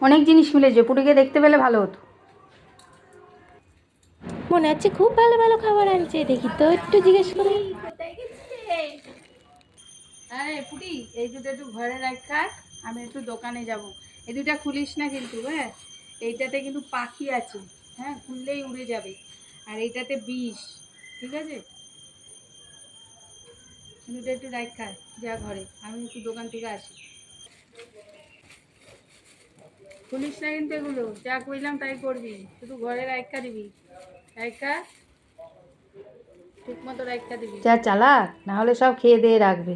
অনেক জিনিস মিলেছে পুটিকে দেখতে পেলে ভালো হতো। মনে হচ্ছে খুব ভালো ভালো খাবার আনছে দেখি তো একটু জিজ্ঞেস করি। আরে পুটি এই দুটো একটু ঘরে রাখা আমি একটু দোকানে যাব। এই দুটা খুলিস না কিন্তু হ্যাঁ? এইটাতে কিন্তু পাখি আছে হ্যাঁ? খুললেই উড়ে যাবে। আর এইটাতে বিষ ঠিক আছে? দুটো একটু রাখা যা ঘরে আমি একটু দোকান থেকে আসি। খুলিস না কিন্তু এগুলো। যা কইলাম তাই করবি। শুধু ঘরে রাখা দিবি। রাখা ঠিক মতো রাখা দিবি। যা চালাক না হলে সব খেয়ে দিয়ে রাখবে।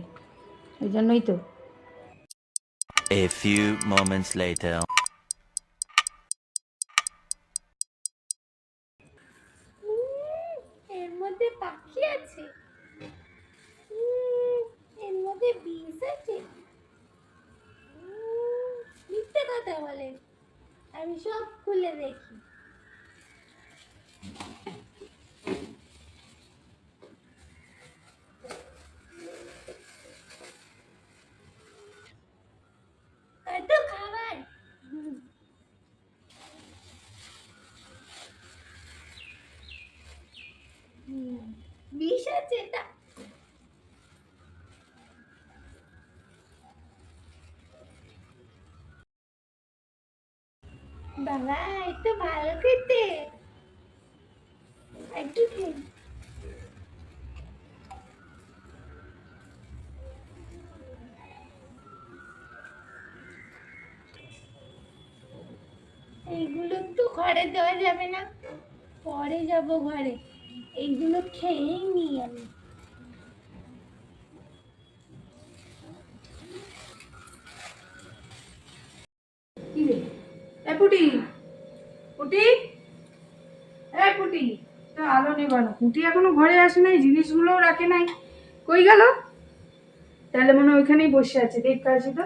ওই জন্যই তো। A few moments later. এর মধ্যে পাখি আছে উম, এর মধ্যে বিষ আছে উম, মিথ্যে কথা বলে। আমি সব খুলে দেখি। বিষ আছে এটা এইগুলো তো ঘরে দেওয়া যাবে না? পরে যাব ঘরে। এইগুলো খেয়েই নি আমি। এ পুটি পুটি এ পুটি। তো আলো নেবানো পুটি এখনও ঘরে আসে নাই জিনিসগুলোও রাখে নাই। কই গেল? তাহলে মনে হয় ওইখানেই বসে আছে দেখ কাছে তো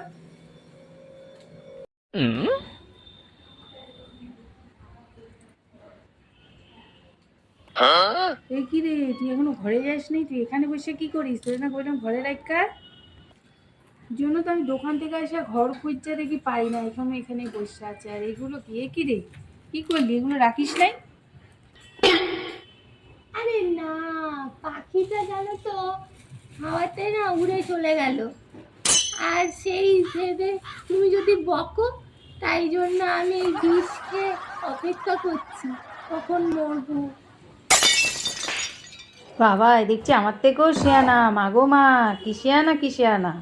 এই কি রে তুই এখনও ঘরে যাস নাই তুই এখানে বসে কি করিস? তোর না বললাম ঘরে রাখা জন্য তো আমি দোকান থেকে এসে ঘর খুঁজছে দেখি পাই না এখনও এখানে বসে আছে। আর এগুলো কি? এ কি রে? কি করলি? এগুলো রাখিস নাই? আরে না পাখিটা জানো তো হাওয়াতে না উড়ে চলে গেল। আর সেই ভেবে তুমি যদি বকো তাই জন্য আমি এই বিষ খেয়ে অপেক্ষা করছি কখন মরবো। বাবা দেখছি আমার থেকেও শিয়ানা। মাগো মা কি শিয়ানা কি শিয়ানা?